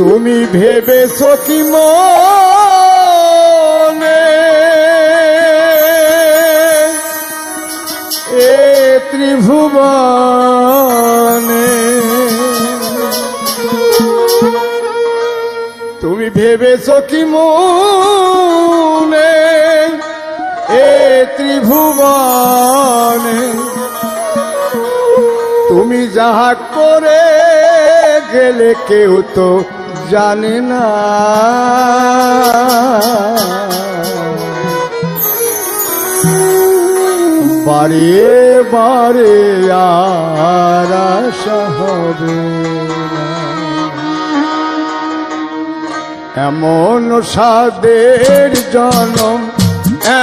তুমি ভেবেছো কি মনে? এ ত্রিভুবনে। তুমি ভেবেছো কি মনে? এ ত্রিভুবনে। তুমি যাহা করে গেলে কেউ তো জানে না। বারে বারে আর হবে এমন সাদের জনম,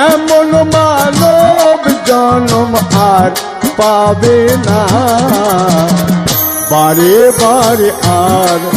এমন মানব জনম আর পাবে না। বারে বারে আর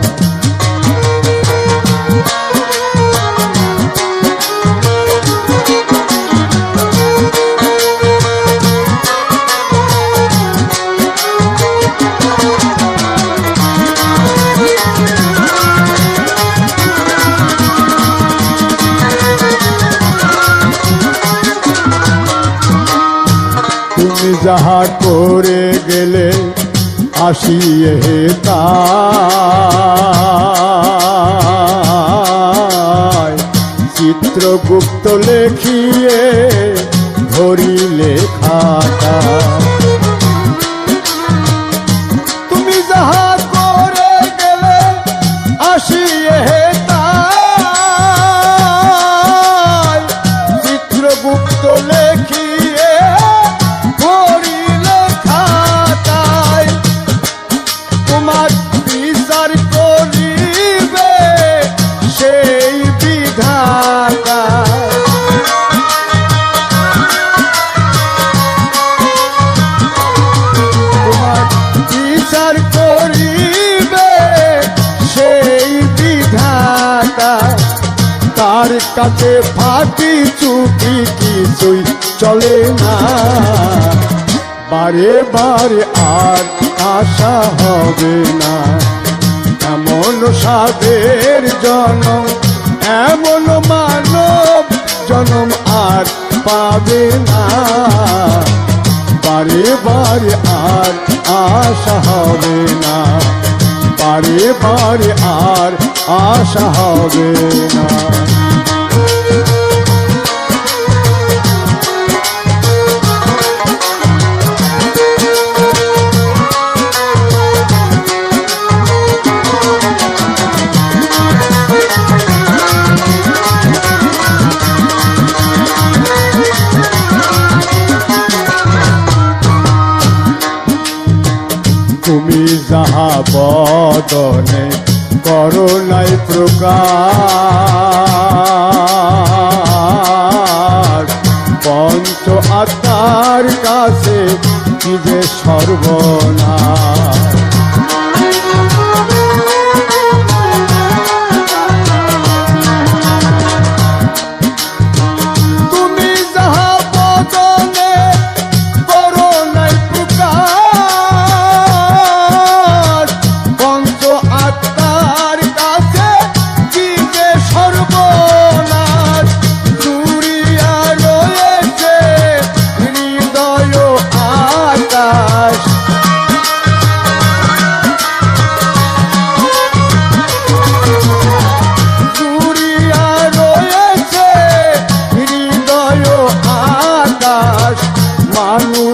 যাহা করে গেলে আসিয়ে তাই। চিত্রগুপ্ত লেখিয়ে ধরিলে খাতা। তুমি যাহা করে চিত্রগুপ্ত লেখিয়ে কাছে ফাঁকি চুকি কিছুই চলে না। বারে বারে আর আশা হবে না। এমন সাদের জনম, এমন মানব জনম আর পাবে না। বারে বারে আর আশা হবে না। বারে বারে আর আশা হবে না। বদনে করোনাই প্রকার পঞ্চ আত্মার কাছে কি যে সর্বনাশ।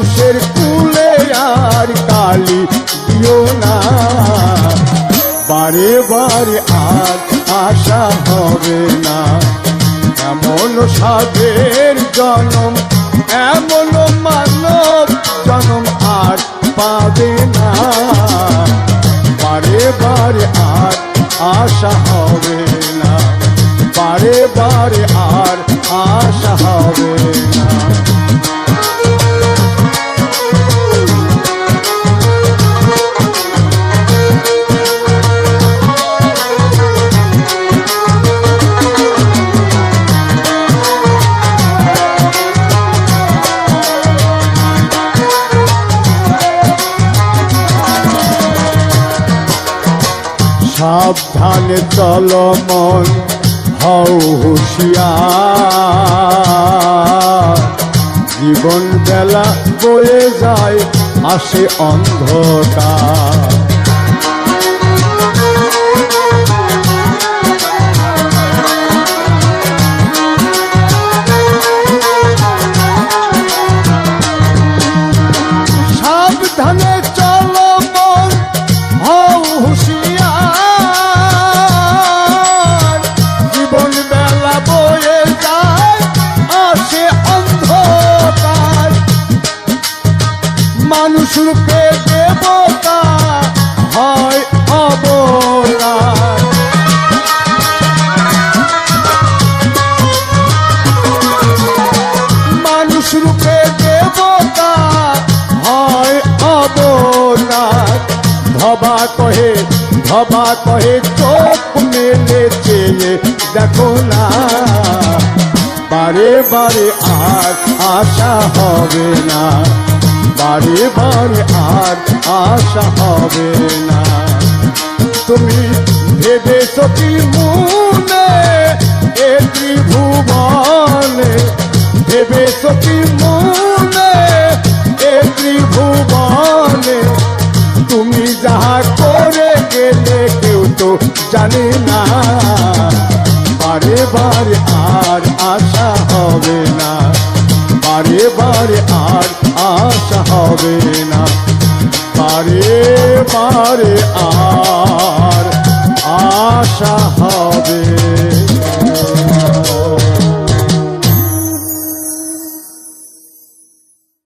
মানুষের কুলে আর কালি দিও না। বারে বারে আর আশা হবে না। এমন সাদের জনম, এমন মানব জনম আর পাবে না। বারে বারে আর আশা হবে না। বারে বারে আর আশা হবে সাবধানে চল মন হও হুশিয়া জীবন বেলা বয়ে যায় আসে অন্ধকার। ভবা কহে, চোখ মেলে চেয়ে দেখো না। বারে বারে আর আশা হবে না। বারে বারে আর আশা হবে না। তুমি ভেবেছ কি মনে? এ ত্রিভুবনে। ভেবেছ কি মনে? এ ত্রিভুবনে। জানি না। বারে বারে আর আশা হবে না। বারে বারে আর আশা হবে না। বারে বারে আর আশা